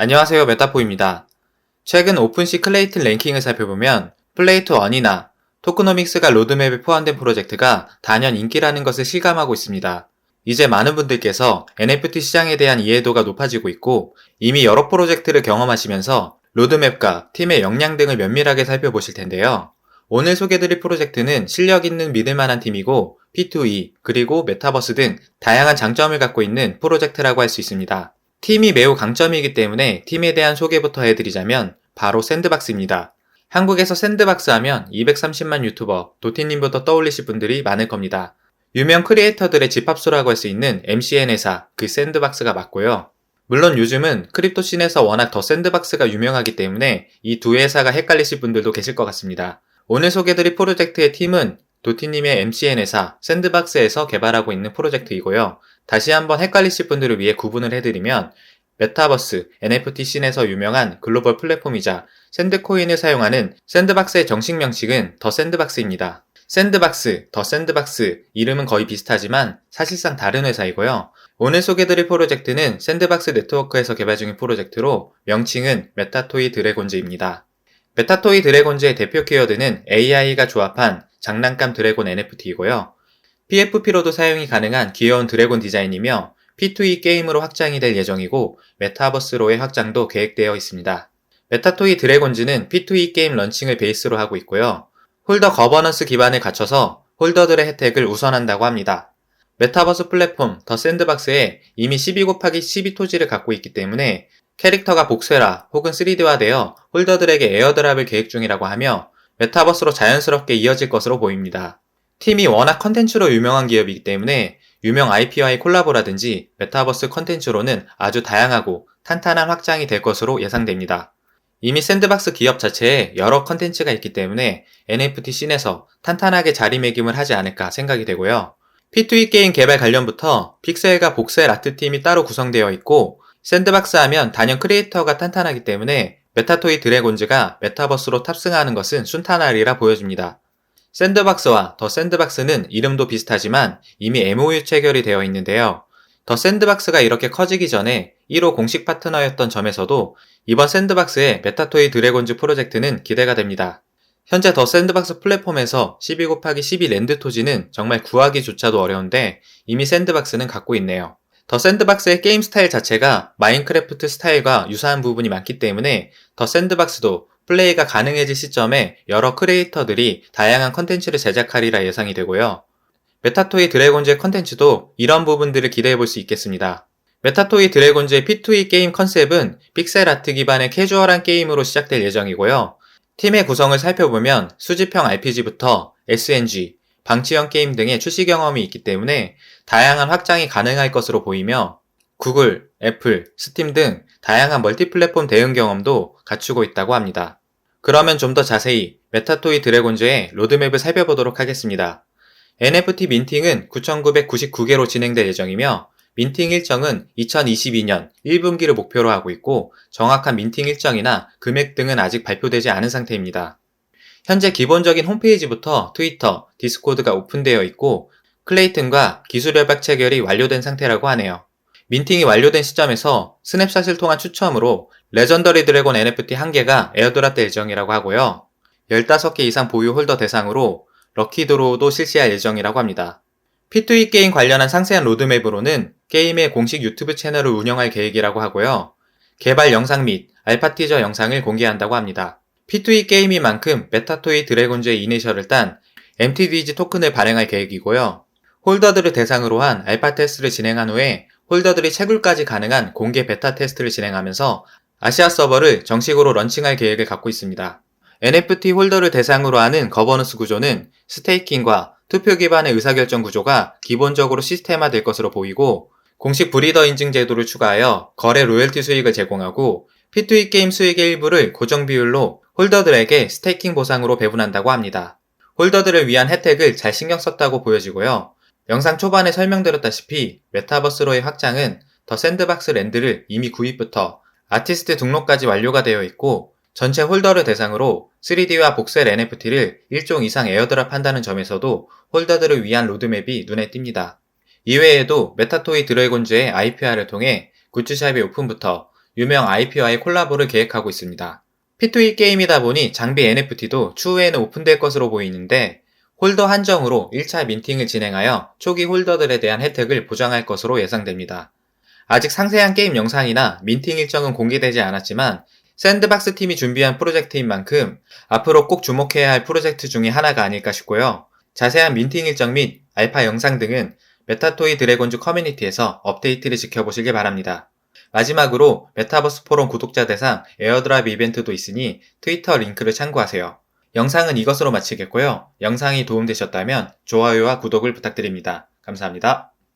안녕하세요 메타포입니다. 최근 오픈시 클레이튼 랭킹을 살펴보면 플레이트 1이나 토크노믹스가 로드맵에 포함된 프로젝트가 단연 인기라는 것을 실감하고 있습니다. 이제 많은 분들께서 NFT 시장에 대한 이해도가 높아지고 있고 이미 여러 프로젝트를 경험하시면서 로드맵과 팀의 역량 등을 면밀하게 살펴보실 텐데요. 오늘 소개드릴 프로젝트는 실력 있는 믿을만한 팀이고 P2E 그리고 메타버스 등 다양한 장점을 갖고 있는 프로젝트라고 할 수 있습니다. 팀이 매우 강점이기 때문에 팀에 대한 소개부터 해드리자면 바로 샌드박스입니다. 한국에서 샌드박스 하면 230만 유튜버, 도티님부터 떠올리실 분들이 많을 겁니다. 유명 크리에이터들의 집합소라고 할 수 있는 MCN 회사, 그 샌드박스가 맞고요. 물론 요즘은 크립토 씬에서 워낙 더 샌드박스가 유명하기 때문에 이 두 회사가 헷갈리실 분들도 계실 것 같습니다. 오늘 소개드릴 프로젝트의 팀은 도티님의 MCN 회사 샌드박스에서 개발하고 있는 프로젝트이고요. 다시 한번 헷갈리실 분들을 위해 구분을 해드리면 메타버스, NFT 씬에서 유명한 글로벌 플랫폼이자 샌드코인을 사용하는 샌드박스의 정식 명칭은 더 샌드박스입니다. 샌드박스, 더 샌드박스 이름은 거의 비슷하지만 사실상 다른 회사이고요. 오늘 소개드릴 프로젝트는 샌드박스 네트워크에서 개발 중인 프로젝트로 명칭은 메타토이 드래곤즈입니다. 메타토이 드래곤즈의 대표 키워드는 AI가 조합한 장난감 드래곤 NFT이고요. PFP로도 사용이 가능한 귀여운 드래곤 디자인이며 P2E 게임으로 확장이 될 예정이고 메타버스로의 확장도 계획되어 있습니다. 메타토이 드래곤즈는 P2E 게임 런칭을 베이스로 하고 있고요. 홀더 거버넌스 기반을 갖춰서 홀더들의 혜택을 우선한다고 합니다. 메타버스 플랫폼 더 샌드박스에 이미 12 곱하기 12 토지를 갖고 있기 때문에 캐릭터가 복쇄라 혹은 3D화되어 홀더들에게 에어드랍을 계획 중이라고 하며 메타버스로 자연스럽게 이어질 것으로 보입니다. 팀이 워낙 컨텐츠로 유명한 기업이기 때문에 유명 IP와의 콜라보라든지 메타버스 컨텐츠로는 아주 다양하고 탄탄한 확장이 될 것으로 예상됩니다. 이미 샌드박스 기업 자체에 여러 컨텐츠가 있기 때문에 NFT 씬에서 탄탄하게 자리매김을 하지 않을까 생각이 되고요. P2E 게임 개발 관련부터 픽셀과 복셀 아트팀이 따로 구성되어 있고 샌드박스 하면 단연 크리에이터가 탄탄하기 때문에 메타토이 드래곤즈가 메타버스로 탑승하는 것은 순탄하리라 보여집니다. 샌드박스와 더 샌드박스는 이름도 비슷하지만 이미 MOU 체결이 되어 있는데요. 더 샌드박스가 이렇게 커지기 전에 1호 공식 파트너였던 점에서도 이번 샌드박스의 메타토이 드래곤즈 프로젝트는 기대가 됩니다. 현재 더 샌드박스 플랫폼에서 12 곱하기 12 랜드 토지는 정말 구하기조차도 어려운데 이미 샌드박스는 갖고 있네요. 더 샌드박스의 게임 스타일 자체가 마인크래프트 스타일과 유사한 부분이 많기 때문에 더 샌드박스도 플레이가 가능해질 시점에 여러 크리에이터들이 다양한 컨텐츠를 제작하리라 예상이 되고요. 메타토이 드래곤즈의 컨텐츠도 이런 부분들을 기대해 볼 수 있겠습니다. 메타토이 드래곤즈의 P2E 게임 컨셉은 픽셀 아트 기반의 캐주얼한 게임으로 시작될 예정이고요. 팀의 구성을 살펴보면 수집형 RPG부터 SNG, 방치형 게임 등의 출시 경험이 있기 때문에 다양한 확장이 가능할 것으로 보이며 구글, 애플, 스팀 등 다양한 멀티 플랫폼 대응 경험도 갖추고 있다고 합니다. 그러면 좀 더 자세히 메타토이 드래곤즈의 로드맵을 살펴보도록 하겠습니다. NFT 민팅은 9,999개로 진행될 예정이며 민팅 일정은 2022년 1분기를 목표로 하고 있고 정확한 민팅 일정이나 금액 등은 아직 발표되지 않은 상태입니다. 현재 기본적인 홈페이지부터 트위터, 디스코드가 오픈되어 있고 클레이튼과 기술 협약 체결이 완료된 상태라고 하네요. 민팅이 완료된 시점에서 스냅샷을 통한 추첨으로 레전더리 드래곤 NFT 1개가 에어드랍 될 예정이라고 하고요. 15개 이상 보유 홀더 대상으로 럭키 드로우도 실시할 예정이라고 합니다. P2E 게임 관련한 상세한 로드맵으로는 게임의 공식 유튜브 채널을 운영할 계획이라고 하고요. 개발 영상 및 알파 티저 영상을 공개한다고 합니다. P2E 게임인 만큼 메타토이 드래곤즈의 이니셜을 딴 MTDG 토큰을 발행할 계획이고요. 홀더들을 대상으로 한 알파 테스트를 진행한 후에 홀더들이 채굴까지 가능한 공개 베타 테스트를 진행하면서 아시아 서버를 정식으로 런칭할 계획을 갖고 있습니다. NFT 홀더를 대상으로 하는 거버넌스 구조는 스테이킹과 투표 기반의 의사결정 구조가 기본적으로 시스템화 될 것으로 보이고 공식 브리더 인증 제도를 추가하여 거래 로열티 수익을 제공하고 P2E 게임 수익의 일부를 고정 비율로 홀더들에게 스테이킹 보상으로 배분한다고 합니다. 홀더들을 위한 혜택을 잘 신경 썼다고 보여지고요. 영상 초반에 설명드렸다시피 메타버스로의 확장은 더 샌드박스 랜드를 이미 구입부터 아티스트 등록까지 완료가 되어 있고 전체 홀더를 대상으로 3D와 복셀 NFT를 일종 이상 에어드랍 한다는 점에서도 홀더들을 위한 로드맵이 눈에 띕니다. 이외에도 메타토이 드래곤즈의 IPR을 통해 굿즈샵의 오픈부터 유명 IP와의 콜라보를 계획하고 있습니다. P2E 게임이다 보니 장비 NFT도 추후에는 오픈될 것으로 보이는데 홀더 한정으로 1차 민팅을 진행하여 초기 홀더들에 대한 혜택을 보장할 것으로 예상됩니다. 아직 상세한 게임 영상이나 민팅 일정은 공개되지 않았지만 샌드박스 팀이 준비한 프로젝트인 만큼 앞으로 꼭 주목해야 할 프로젝트 중에 하나가 아닐까 싶고요. 자세한 민팅 일정 및 알파 영상 등은 메타토이 드래곤즈 커뮤니티에서 업데이트를 지켜보시길 바랍니다. 마지막으로 메타버스 포럼 구독자 대상 에어드랍 이벤트도 있으니 트위터 링크를 참고하세요. 영상은 이것으로 마치겠고요. 영상이 도움되셨다면 좋아요와 구독을 부탁드립니다. 감사합니다.